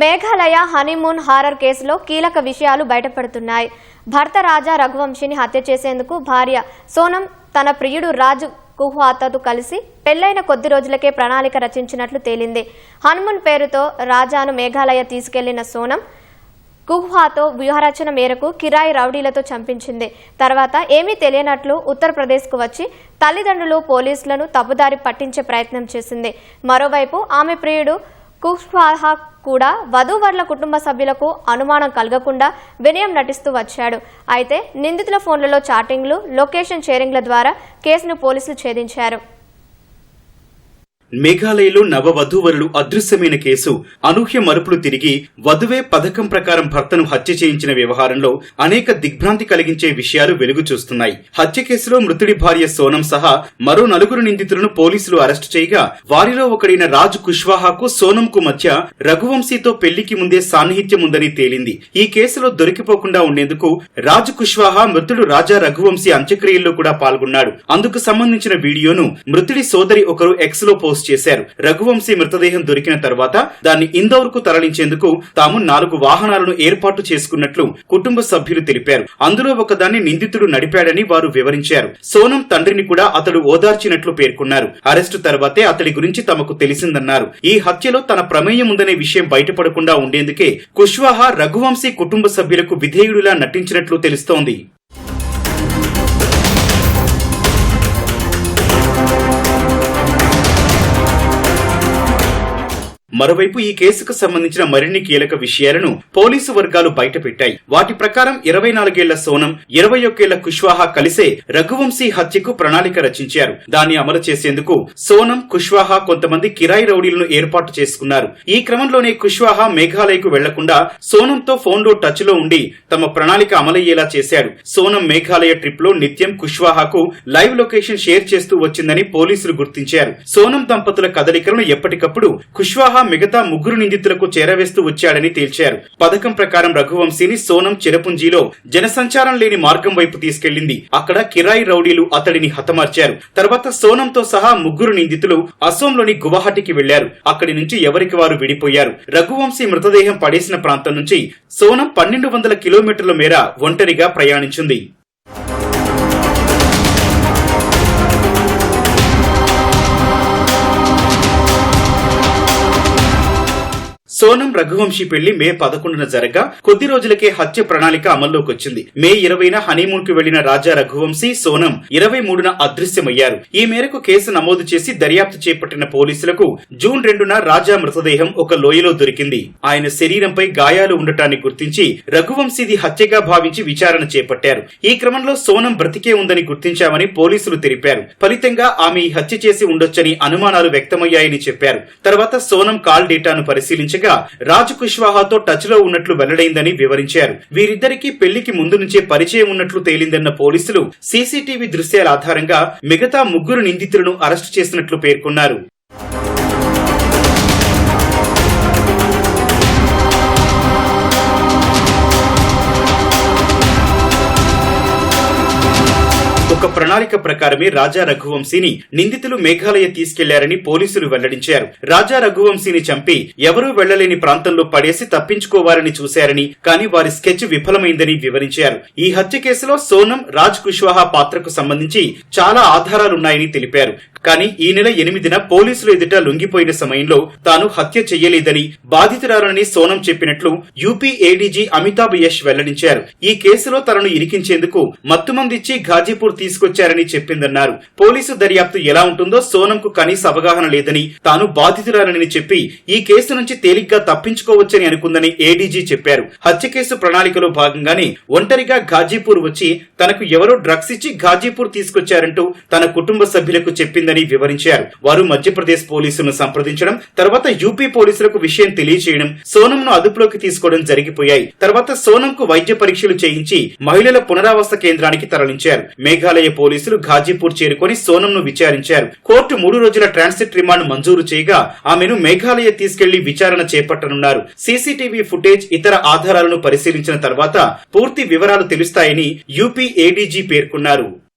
Meghalaya honeymoon horror కేసులో కీలక విషయాలు బయటపడుతున్నాయి. భర్త రాజా రఘువంశిని హత్య చేసేందుకు భార్య సోనం తన ప్రియుడు రాజు కుహ్వాతతో కలిసి పెళ్ళైన కొద్ది రోజులకే ప్రణాళిక రచించినట్లు తేలింది. హనుమూన్ పేరుతో రాజాను మేఘాలయ తీసుకెళ్ళిన సోనం కుహ్వాతో వ్యూహరచన మేరకు కిరాయి రౌడీలతో చంపించింది. తర్వాత ఏమీ తెలియనట్లు ఉత్తరప్రదేశ్కు వచ్చి తల్లిదండ్రులు పోలీసులను తప్పుదారి పట్టించే ప్రయత్నం చేసింది. మరోవైపు ఆమె ప్రియుడు కుహ్వాహా కూడా వధూవరుల కుటుంబ సభ్యులకు అనుమానం కలగకుండా వినయం నటిస్తూ వచ్చాడు. అయితే నిందితుల ఫోన్లలో చాటింగ్లు లొకేషన్ షేరింగ్ల ద్వారా కేసును పోలీసులు ఛేదించారు. మేఘాలయలో నవ వధూవరులు అదృశ్యమైన కేసు అనూహ్య మరుపులు తిరిగి వధువే పథకం ప్రకారం భర్తను హత్య చేయించిన వ్యవహారంలో అనేక దిగ్భ్రాంతి కలిగించే విషయాలు వెలుగు చూస్తున్నాయి. హత్య కేసులో మృతుడి భార్య సోనం సహా మరో నలుగురు నిందితులను పోలీసులు అరెస్టు చేయగా వారిలో ఒకడైన రాజు కుష్వాహాకు సోనంకు మధ్య రఘువంశీతో పెళ్ళికి ముందే సాన్నిహిత్యం ఉందని తేలింది. ఈ కేసులో దొరికిపోకుండా ఉండేందుకు రాజు కుష్వాహా మృతుడు రాజా రఘువంశీ అంత్యక్రియల్లో కూడా పాల్గొన్నాడు. అందుకు సంబంధించిన వీడియోను మృతుడి సోదరి ఒకరు ఎక్స్లో పోస్ట్ చేశారు. రఘువంశీ మృతదేహం దొరికిన తర్వాత దాన్ని ఇందౌర్కు తరలించేందుకు తాము నాలుగు వాహనాలను ఏర్పాటు చేసుకున్నట్లు కుటుంబ సభ్యులు తెలిపారు. అందులో ఒకదాన్ని నిందితుడు నడిపాడని వారు వివరించారు. సోనం తండ్రిని కూడా అతడు ఓదార్చినట్లు పేర్కొన్నారు. అరెస్టు తర్వాతే అతడి గురించి తమకు తెలిసిందన్నారు. ఈ హత్యలో తన ప్రమేయం ఉందనే విషయం బయటపడకుండా ఉండేందుకే కుష్వాహా రఘువంశీ కుటుంబ సభ్యులకు విధేయుడిలా నటించినట్లు తెలుస్తోంది. మరోవైపు ఈ కేసుకు సంబంధించిన మరిన్ని కీలక విషయాలను పోలీసు వర్గాలు బయటపెట్టాయి. వాటి ప్రకారం ఇరవై నాలుగేళ్ళ సోనం ఇరవై ఒకేళ్ళ కుష్వాహా కలిసే రఘువంశీ హత్యకు ప్రణాళిక రచించారు. దాన్ని అమలు చేసేందుకు సోనం కుష్వాహా కొంతమంది కిరాయి రౌడీలను ఏర్పాటు చేసుకున్నారు. ఈ క్రమంలోనే కుష్వాహా మేఘాలయకు వెళ్ళకుండా సోనంతో ఫోన్లో టచ్లో ఉండి తమ ప్రణాళిక అమలయ్యేలా చేశాడు సోనం మేఘాలయ ట్రిప్లో నిత్యం కుష్వాహాకు లైవ్ లొకేషన్ షేర్ చేస్తూ వచ్చిందని పోలీసులు గుర్తించారు. సోనం దంపతుల కదలికలను ఎప్పటికప్పుడు కుష్వాహా మిగతా ముగ్గురు నిందితులకు చేరవేస్తూ వచ్చాడని తేల్చారు. పథకం ప్రకారం రఘువంశీని సోనం చిరపుంజీలో జనసంచారం లేని మార్గం వైపు తీసుకెళ్ళింది అక్కడ కిరాయి రౌడీలు అతడిని హతమార్చారు. తర్వాత సోనంతో సహా ముగ్గురు నిందితులు అసోంలోని గువాహటికి వెళ్ళారు అక్కడి నుంచి ఎవరికి వారు విడిపోయారు? రఘువంశీ మృతదేహం పడేసిన ప్రాంతం నుంచి సోనం పన్నెండు వందల కిలోమీటర్ల మేర ఒంటరిగా ప్రయాణించింది. సోనం రఘువంశీ పెళ్ళి మే పదకొండున జరగా కొద్ది రోజులకే హత్య ప్రణాళిక అమల్లోకి వచ్చింది మే ఇరవైన హనీమూన్కు వెళ్ళిన రాజా రఘువంశీ సోనం ఇరవై మూడున అదృశ్యమయ్యారు. ఈ మేరకు కేసు నమోదు చేసి దర్యాప్తు చేపట్టిన పోలీసులకు జూన్ రెండున రాజా మృతదేహం ఒక లోయలో దొరికింది. ఆయన శరీరంపై గాయాలు ఉండటాన్ని గుర్తించి రఘువంశీది హత్యగా భావించి విచారణ చేపట్టారు. ఈ క్రమంలో సోనం బ్రతికే ఉందని గుర్తించామని పోలీసులు తెలిపారు. ఫలితంగా ఆమె ఈ హత్య చేసి ఉండొచ్చని అనుమానాలు వ్యక్తమయ్యాయని చెప్పారు. తర్వాత సోనం కాల్ డేటాను పరిశీలించగా రాజు కుష్వాహాతో టచ్లో ఉన్నట్లు వెల్లడైందని వివరించారు. వీరిద్దరికీ పెళ్ళికి ముందు నుంచే పరిచయం ఉన్నట్లు తేలిందన్న పోలీసులు సీసీటీవీ దృశ్యాల ఆధారంగా మిగతా ముగ్గురు నిందితులను అరెస్టు చేసినట్లు పేర్కొన్నారు. ఒక ప్రణాళిక ప్రకారమే రాజా రఘువంశీని నిందితులు మేఘాలయ తీసుకెళ్ళారని పోలీసులు వెల్లడించారు. రాజా రఘువంశీని చంపి ఎవరూ వెళ్ళలేని ప్రాంతంలో పడేసి తప్పించుకోవాలని చూశారని కానీ వారి స్కెచ్ విఫలమైందని వివరించారు. ఈ హత్య కేసులో సోనం రాజ్ కుష్వాహా పాత్రకు సంబంధించి చాలా ఆధారాలున్నాయని తెలిపారు. కానీ ఈ నెల ఎనిమిదిన పోలీసులు ఎదుట లొంగిపోయిన సమయంలో తాను హత్య చెయ్యలేదని బాధితురాలని సోనం చెప్పినట్లు యూపీ ఏడీజీ అమితాబ్ యష్ వెల్లడించారు. ఈ కేసులో తనను ఇరికించేందుకు మత్తుమందిచ్చి ఘాజీపూర్ తీసుకొచ్చారని చెప్పిందన్నారు. పోలీసు దర్యాప్తు ఎలా ఉంటుందో సోనంకు కనీస అవగాహన లేదని తాను బాధితురాలని చెప్పి ఈ కేసు నుంచి తేలిగ్గా తప్పించుకోవచ్చని అనుకుందని ఏడీజీ చెప్పారు. హత్య కేసు ప్రణాళికలో భాగంగానే ఒంటరిగా ఘాజీపూర్ వచ్చి తనకు ఎవరో డ్రగ్స్ ఇచ్చి ఘాజీపూర్ తీసుకొచ్చారంటూ తన కుటుంబ సభ్యులకు చెప్పిందని వివరించారు. వారు మధ్యప్రదేశ్ పోలీసులను సంప్రదించడం తర్వాత యూపీ పోలీసులకు విషయం తెలియచేయడం సోనంను అదుపులోకి తీసుకోవడం జరిగిపోయాయి. తర్వాత సోనంకు వైద్య పరీక్షలు చేయించి మహిళల పునరావాస కేంద్రానికి తరలించారు. మేఘాలయ పోలీసులు ఘాజీపూర్ చేరుకొని సోనంను విచారించారు. కోర్టు మూడు రోజుల ట్రాన్సిట్ రిమాండ్ మంజూరు చేయగా ఆమెను మేఘాలయ తీసుకెళ్ళి విచారణ చేపట్టనున్నారు. సీసీటీవీ ఫుటేజ్ ఇతర ఆధారాలను పరిశీలించిన తర్వాత పూర్తి వివరాలు తెలుస్తాయని యూపీ ఏడీజీ పేర్కొన్నారు.